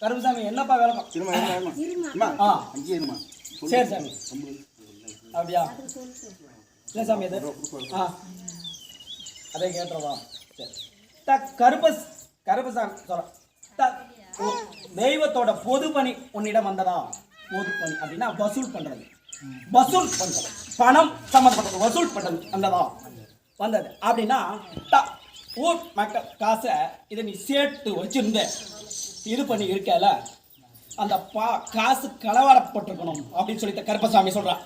கருப்புசாமி என்னப்பா விளக்கம் இருமா இருமா இருமா. அம்மா ஆ. அங்கேயே இருமா. சரி சாமி அப்படியா? இல்லை சாமி அது? ஆ. அதே கேட்டுருவா. சரி. த கருப்ப கருப்பசாமி சொல்ல த தெய்வத்தோட பொது பணி உன்னிடம் வந்ததா? பொது பணி அப்படின்னா வசூல் பண்றது. வசூல் பண்றது. பணம் சம்மந்தப்பட்டது வசூல் பண்றது. வந்ததா? வந்தது. அப்படின்னா த ஊர் மக்கள் காசை இதை நீ சேர்த்து வச்சிருந்த. இது பண்ணி இருக்கல? அந்த பா காசு களவாடப்பட்டிருக்கணும் அப்படின்னு சொல்லி கருப்பசாமி சொல்றான்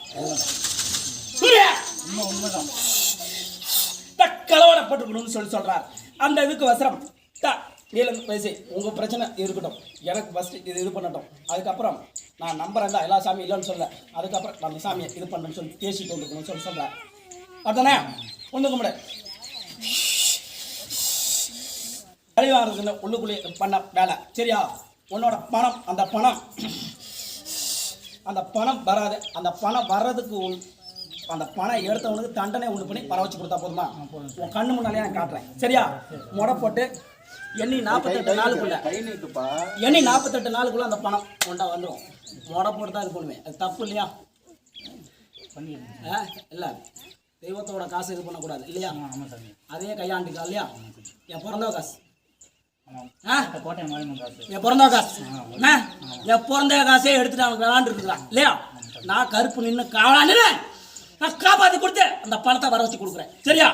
களவாடப்பட்டிருக்கணும்னு சொல்லி சொல்றார். அந்த இதுக்கு வசரம் த நீளம் பேசி உங்க பிரச்சனை இருக்கட்டும். எனக்கு ஃபஸ்ட்டு இது இது பண்ணட்டும். அதுக்கப்புறம் நான் நம்புறேன் தான் எல்லா சாமியும் இல்லைன்னு சொல்ல அதுக்கப்புறம் நம்ம சாமியை இது பண்ணணும்னு சொல்லி பேசிட்டு வந்துருக்கணும்னு சொல்லி சொல்றேன் அதானே? ஒன்று கும்பிடு கழிவாகிறதுல உள்ளுக்குள்ளே பண்ண வேலை. சரியா? உன்னோட பணம் அந்த பணம் அந்த பணம் வராது. அந்த பணம் வர்றதுக்கு அந்த பணம் எடுத்தவனுக்கு தண்டனை ஒன்று பண்ணி வர வச்சு கொடுத்தா போதுமா? உன் கண்ணு முன்னாலே நான் காட்டுறேன். சரியா? முறை போட்டு எண்ணி நாற்பத்தெட்டு நாளுக்குள்ள எண்ணி நாற்பத்தெட்டு நாளுக்குள்ள அந்த பணம் உண்டா வந்துடும் முறை போட்டு தான் இது பண்ணுவேன். அது தப்பு இல்லையா? ஆ இல்லை. தெய்வத்தோட காசு இது பண்ணக்கூடாது இல்லையா? ஆமாம் சாமி. அதே கையாண்டுக்கா இல்லையா? என் பிறந்தவ காசு. என் பிறந்த காசு? என் பிறந்த காசே. எடுத்துட்டு அவனுக்கு விளாண்டு இருக்கிறான் இல்லையா? நான் கருப்பு நின்று காவலான்னு நான் காப்பாத்தி கொடுத்து அந்த பணத்தை வர வச்சு கொடுக்குறேன். சரியா?